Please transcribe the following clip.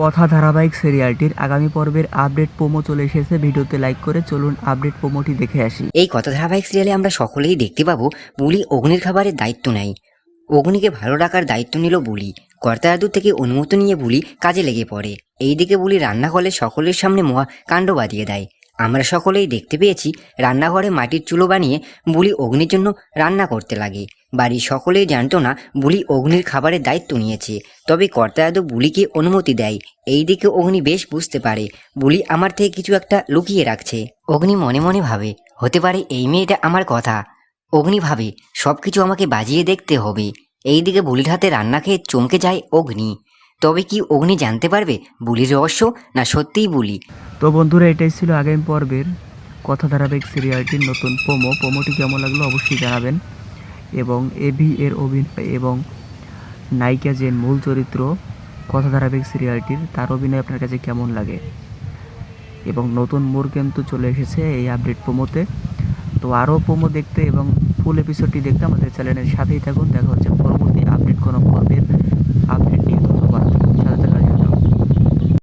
কথা ধারাবাহিক সিরিয়ালটির আগামী পর্বের আপডেট প্রোমো চলে এসেছে। ভিডিওতে লাইক করে চলুন আপডেট প্রোমোটি দেখে আসি। এই কথা ধারাবাহিক সিরিয়ালে আমরা সকলেই দেখতে পাবো বুলি অগ্নির খাবারের দায়িত্ব নেয়। অগ্নিকে ভালো রাখার দায়িত্ব নিল বুলি কর্তারাদুর থেকে অনুমতি নিয়ে বুলি কাজে লেগে পড়ে। এইদিকে বুলি রান্নাঘরে সকলের সামনে মহা কাণ্ড বাঁধিয়ে দেয়। আমরা সকলেই দেখতে পেয়েছি রান্নাঘরে মাটির চুলো বানিয়ে বুলি অগ্নির জন্য রান্না করতে লাগে। বাড়ির সকলেই জানতো না বুলি অগ্নির খাবারের দায়িত্ব নিয়েছে। তবে কর্তারাদু বুলিকে অনুমতি দেয়। এই দিকে অগ্নি বেশ বুঝতে পারে, বুলি আমার থেকে কিছু একটা লুকিয়ে রাখছে। অগ্নি মনে মনে ভাবে, হতে পারে এই মেয়েটা আমার কথা। অগ্নি ভাবে সব কিছু আমাকে বাজিয়ে দেখতে হবে। এই দিকে বুলির হাতে রান্না খেয়ে চমকে যায় অগ্নি। তবে কি অগ্নি জানতে পারবে বুলির রহস্য, না সত্যিই বুলি? তো বন্ধুরা, এটাই ছিল আগামী পর্বের কথা ধারাবাহিক সিরিয়ালটির নতুন প্রোমো। প্রোমোটি কেমন লাগল অবশ্যই জানাবেন। এবং এভি এর অভিনয় এবং নায়িকা যে মূল চরিত্র কথা ধারাবাহিক সিরিয়ালটির, তার অভিনয় আপনার কাছে কেমন লাগে? এবং নতুন মোড় কিন্তু চলে এসেছে এই আপডেট প্রোমোতে। তো আরও প্রোমো দেখতে এবং ফুল এপিসোডটি দেখতে আমাদের চ্যানেলের সাথেই থাকুন। দেখা হচ্ছে পরবর্তী